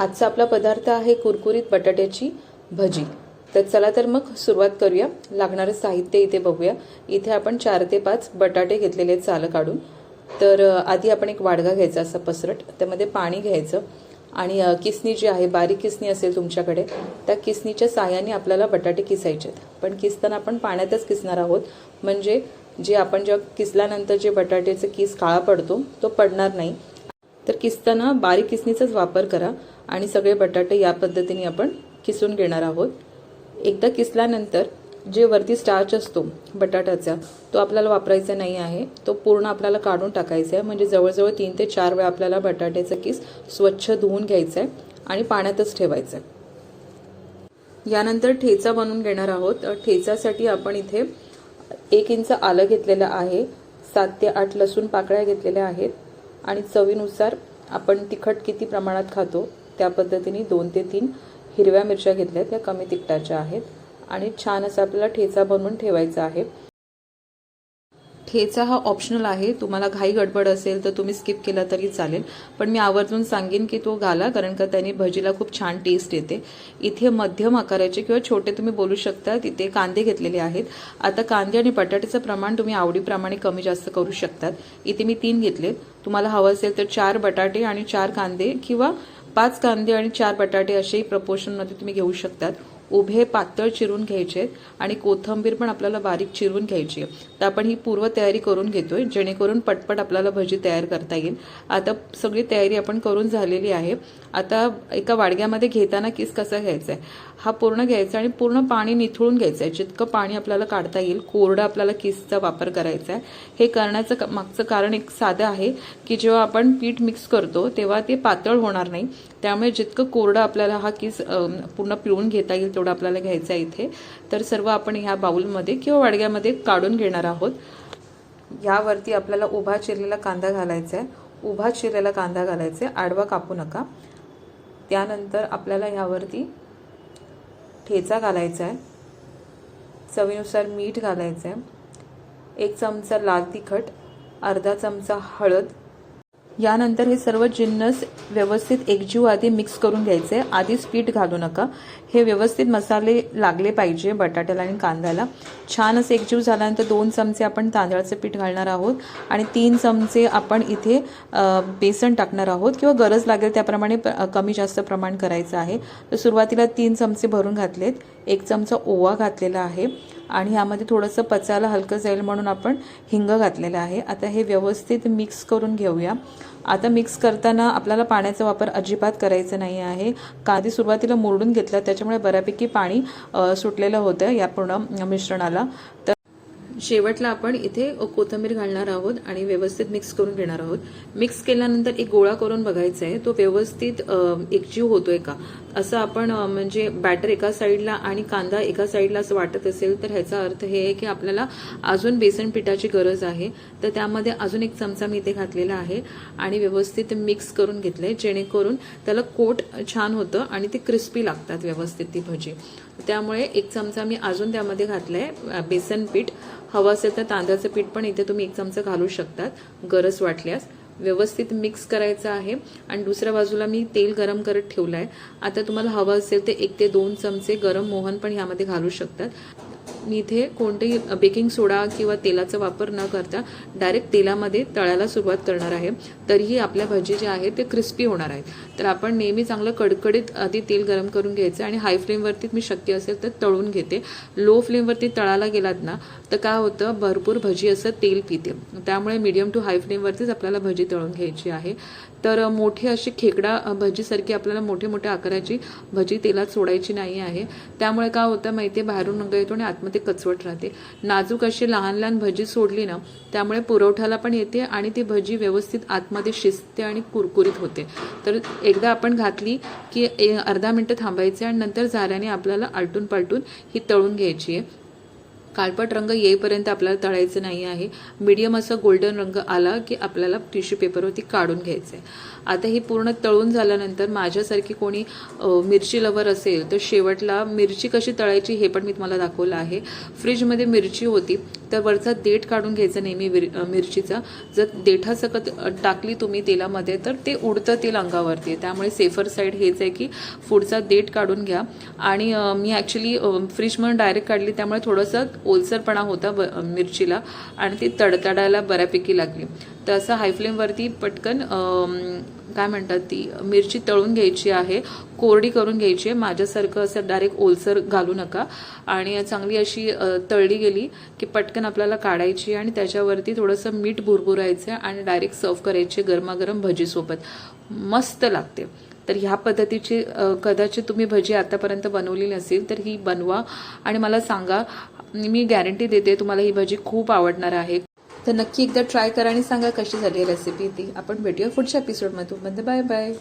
आजचा आपला पदार्थ आहे कुरकुरीत बटाट्याची भजी. तर चला तर मग सुरुवात करूया. लागणारं साहित्य इथे बघूया. इथे आपण चार ते पाच बटाटे घेतलेले आहेत चालं काढून. तर आधी आपण एक वाडगा घ्यायचा असा पसरट. त्यामध्ये पाणी घ्यायचं. आणि किसनी किसणी जी आहे बारीक किसणी असेल तुमच्याकडे त्या किसनीच्या साह्याने आपल्याला बटाटे किसायचे आहेत. पण किसताना आपण पाण्यातच किसणार आहोत. म्हणजे जे आपण जेव्हा किसल्यानंतर जे बटाट्याचं किस काळा पडतो तो पडणार नाही. तर किसताना बारीक किसणीचाच वापर करा आणि सगळे बटाटे या पद्धतीने आपण किसून घेणार आहोत. एकदा किसल्यानंतर जे वरती स्टार्च असतो बटाट्याचा तो आपल्याला वापरायचा नाही आहे. तो पूर्ण आपल्याला काढून टाकायचा आहे. म्हणजे जवळजवळ तीन ते चार वेळा आपल्याला बटाट्याचं किस स्वच्छ धुवून घ्यायचं आहे आणि पाण्यातच ठेवायचं आहे यानंतर ठेचा बनवून घेणार आहोत. तर ठेचासाठी आपण इथे एक इंच आलं घेतलेलं आहे. सात ते आठ लसूण पाकळ्या घेतलेल्या आहेत. आणि चवीनुसार आपण तिखट किती प्रमाणात खातो त्या पद्धतीने दोन ते तीन हिरव्या मिरच्या घेतल्या त्या कमी तिखटाच्या आहेत. आणि छान असा आपल्याला ठेचा बनवून ठेवायचा आहे. ठेचा हा ऑप्शनल आहे. तुम्हाला घाई गडबड असेल तर तुम्ही स्किप केला तरी चालेल. पण मी आवर्जून सांगेन की तो घाला कारण का त्याने भजीला खूप छान टेस्ट येते. इथे मध्यम आकाराचे किंवा छोटे तुम्ही बोलू शकता तिथे कांदे घेतलेले आहेत. आता कांदे आणि बटाट्याचं प्रमाण तुम्ही आवडीप्रमाणे कमी जास्त करू शकतात. इथे मी तीन घेतलेत तुम्हाला हवं असेल तर चार बटाटे आणि चार कांदे किंवा पाच कांदे आणि चार बटाटे असेही प्रपोर्शनमध्ये तुम्ही घेऊ शकतात. उभे पातळ चिरून घ्यायचे आणि कोथंबीर पण आपल्याला बारीक चिरून घ्यायची आहे. तर आपण ही पूर्व तयारी करून घेतोय जेणेकरून पटपट आपल्याला भजी तयार करता येईल. आता सगळी तयारी आपण करून झालेली आहे. आता एका वाडग्यामध्ये घेताना किस कसा घ्यायचा आहे हा पूर्ण घ्यायचा आणि पूर्ण पाणी निथळून घ्यायचं आहे. जितकं पाणी आपल्याला काढता येईल कोरडं आपल्याला किसचा वापर करायचा आहे. हे करण्याचं मागचं कारण एक साधं आहे की जेव्हा आपण पीठ मिक्स करतो तेव्हा ते पातळ होणार नाही. त्यामुळे जितकं कोरडं आपल्याला हा किस पूर्ण पिळून घेता येईल तेवढं आपल्याला घ्यायचं आहे इथे. तर सर्व आपण ह्या बाऊलमध्ये किंवा वाडग्यामध्ये काढून घेणार आहोत. यावरती आपल्याला उभा चिरलेला कांदा घालायचा आहे. उभा चिरलेला कांदा घालायचा आहे. आडवा कापू नका. त्यानंतर आपल्याला ह्यावरती ठेचा घालायचा आहे. चवीनुसार मीठ घालायचं आहे. एक चमचा लाल तिखट अर्धा चमचा हळद यानंतर हे सर्व जिन्नस व्यवस्थित एकजीव आधी मिक्स करून घ्यायचे. आधीच पीठ घालू नका. हे व्यवस्थित मसाले लागले पाहिजे बटाट्याला आणि कांद्याला. छान असं एकजीव झाल्यानंतर दोन चमचे आपण तांदळाचं पीठ घालणार आहोत आणि तीन चमचे आपण इथे बेसन टाकणार आहोत किंवा गरज लागेल त्याप्रमाणे प- कमी जास्त प्रमाण करायचं आहे. तर सुरुवातीला तीन चमचे भरून घातलेत. एक चमचा ओवा घातलेला आहे. आणि ह्यामध्ये थोडंसं पचायला हलकं जाईल म्हणून आपण हिंग घातलेलं आहे. आता हे व्यवस्थित मिक्स करून घेऊया. आता मिक्स करताना आपल्याला पाण्याचा वापर अजिबात करायचा नाही आहे. कांदे सुरुवातीला मोडून घेतला त्याच्यामुळे बऱ्यापैकी पाणी सुटलेलं होतं या पूर्ण मिश्रणाला. तर शेवटला आपण इथे कोथिंबीर घालणार आहोत आणि व्यवस्थित मिक्स करून घेणार आहोत. मिक्स केल्यानंतर एक गोळा करून बघायचा आहे. तो व्यवस्थित एकजीव होतोय का? असं आपण म्हणजे बॅटर एका साईडला आणि कांदा एका साईडला असं वाटत असेल तर ह्याचा अर्थ हे आहे की आपल्याला अजून बेसन पिठाची गरज आहे. तर त्यामध्ये अजून एक चमचा मी इथे घातलेला आहे आणि व्यवस्थित मिक्स करून घेतले जेणेकरून त्याला कोट छान होतं आणि ते क्रिस्पी लागतात व्यवस्थित ती भजी. त्यामुळे एक चमचा मी अजून त्यामध्ये घातलंय आहे बेसन पीठ. हवं असेल तर तांदळाचं पीठ पण इथे तुम्ही एक चमचा घालू शकतात गरज वाटल्यास. व्यवस्थित मिक्स करायचं आहे. आणि दुसऱ्या बाजूला मी तेल गरम करत ठेवलं आहे आता तुम्हाला हवं असेल ते एक ते दोन चमचे गरम मोहन पण ह्यामध्ये घालू शकतात. मी इथे कोणतेही बेकिंग सोडा किंवा तेलाचा वापर न करता डायरेक्ट तेलामध्ये तळायला सुरुवात करणार आहे. तरीही आपल्या भजी जे आहेत ते क्रिस्पी होणार आहेत. तर आपण नेहमी चांगलं कडकडीत आधी तेल गरम करून घ्यायचं आणि हाय फ्लेमवरती मी शक्य असेल तर तळून घेते. लो फ्लेमवरती तळायला गेलात ना तर काय होतं? भरपूर भजी असं तेल पिते. त्यामुळे मीडियम टू हाय फ्लेमवरतीच आपल्याला भजी तळून घ्यायची आहे. तर मोठी अशी खेकडा भजीसारखी आपल्याला मोठे मोठ्या आकाराची भजी तेलात सोडायची नाही आहे. त्यामुळे काय होतं माहिती आहे बाहेरून रंग येतो आणि आतमध्ये कचवट राहते. नाजूक अशी लहान लहान भजी सोडली ना त्यामुळे पुरवठ्याला पण येते आणि ती भजी व्यवस्थित आतमध्ये शिजते आणि कुरकुरीत होते. तर एकदा आपण घातली की ए- अर्धा मिनटं थांबायचे आणि नंतर झाऱ्याने आपल्याला आलटून पालटून ही तळून घ्यायची आहे. काळपट रंग येईपर्यंत आपल्याला तळायचं नाही आहे. मीडियम असं गोल्डन रंग आला की आपल्याला टिश्यू पेपरवरती काढून घ्यायचं आहे आता हे पूर्ण तळून झाल्यानंतर माझ्यासारखी कोणी मिरची लवर असेल तर शेवटला मिरची कशी तळायची हे पण मी तुम्हाला दाखवलं आहे. फ्रीजमध्ये मिरची होती. तर वरचा देठ काढून घ्यायचा नेहमी विर- मिरचीचा. जर देठासकत टाकली तुम्ही तेलामध्ये तर ते उडतं तेल अंगावरती. त्यामुळे सेफर साईड हेच आहे की पुढचा देठ काढून घ्या. आणि मी ॲक्च्युली फ्रीजमधून डायरेक्ट काढली त्यामुळे थोडंसं ओलसरपणा होता ब मिरचीला आणि ती तडतडायला बऱ्यापैकी लागली. तर असं हाय फ्लेमवरती पटकन काय म्हणतात ती मिरची तळून घ्यायची आहे कोरडी करून घ्यायची आहे. माझ्यासारखं असं डायरेक्ट ओलसर घालू नका. आणि चांगली अशी तळली गेली की पटकन आपल्याला काढायची आणि त्याच्यावरती थोडंसं मीठ भुरभुरायचं आणि डायरेक्ट सर्व करायचे गरमागरम भजीसोबत. मस्त लागते. तर ह्या पद्धतीची कदाचित तुम्ही भजी आतापर्यंत बनवली नसेल तर ही बनवा आणि मला सांगा मी गॅरंटी देते तुम्हाला ही भजी खूप आवडणार आहे. तर नक्की एकदा ट्राय करा आणि सांगा कशी झाली रेसिपी ती. आपण भेटूया पुढच्या एपिसोडमधून बंद बाय बाय